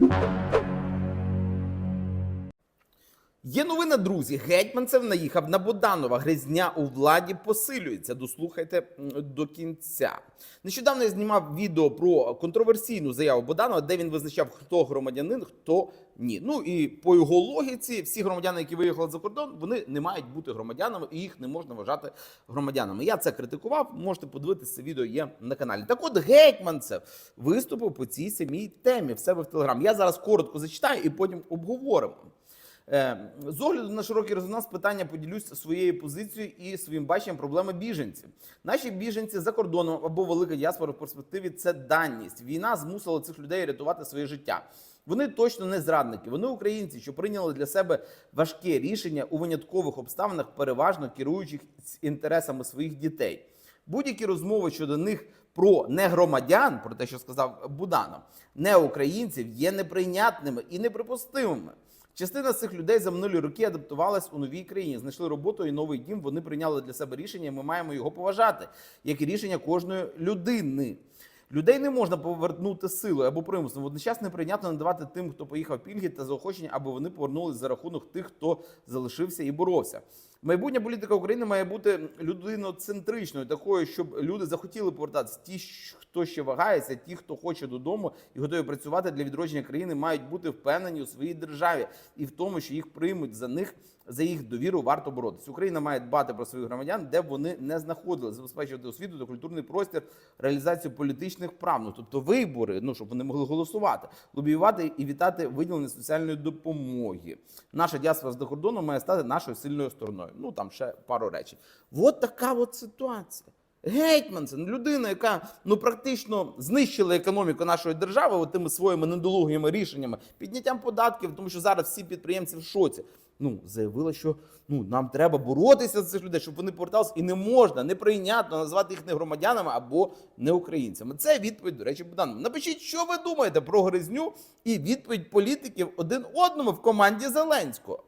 Música Є новина, друзі. Гетьманцев наїхав на Боданова. Гризня у владі посилюється. Дослухайте до кінця. Нещодавно я знімав відео про контроверсійну заяву Боданова, де він визначав, хто громадянин, хто ні. Ну і по його логіці, всі громадяни, які виїхали за кордон, вони не мають бути громадянами, і їх не можна вважати громадянами. Я це критикував. Можете подивитися це відео є на каналі. Так от Гетьманцев виступив по цій самій темі в себе в телеграм. Я зараз коротко зачитаю і потім обговоримо. Е, З огляду на широкий резонанс питання поділюсь своєю позицією і своїм баченням проблеми біженців. Наші біженці за кордоном або велика діаспора в перспективі це даність. Війна змусила цих людей рятувати своє життя. Вони точно не зрадники. Вони українці, що прийняли для себе важке рішення у виняткових обставинах, переважно керуючих інтересами своїх дітей. Будь-які розмови щодо них про негромадян, про те, що сказав Буданов, не українців, є неприйнятними і неприпустимими. Частина цих людей за минулі роки адаптувалась у новій країні, знайшли роботу і новий дім. Вони прийняли для себе рішення. Ми маємо його поважати, як і рішення кожної людини. Людей не можна повернути силою або примусом. Водночас неприйнятно надавати тим, хто поїхав пільги та заохочення, аби вони повернулись за рахунок тих, хто залишився і боровся. Майбутня політика України має бути людиноцентричною, такою, щоб люди захотіли повертатися. Ті, хто ще вагається, ті, хто хоче додому і готові працювати для відродження країни, мають бути впевнені у своїй державі і в тому, що їх приймуть за них. За їх довіру варто боротися. Україна має дбати про своїх громадян, де б вони не знаходилися, забезпечувати освіту та культурний простір, реалізацію політичних прав. Ну тобто вибори, ну щоб вони могли голосувати, лобіювати і вітати виділення соціальної допомоги. Наша діаспора за кордоном має стати нашою сильною стороною. Ну там ще пару речень. От така от ситуація. Гетьманцев, людина, яка ну практично знищила економіку нашої держави тими своїми недолугими рішеннями, підняттям податків, тому що зараз всі підприємці в шоці. Ну заявила, що ну нам треба боротися за цих людей, щоб вони поверталися, і не можна неприйнятно назвати їх не громадянами або не українцями. Це відповідь, до речі, Богдану. Напишіть, що ви думаєте про гризню і відповідь політиків один одному в команді Зеленського.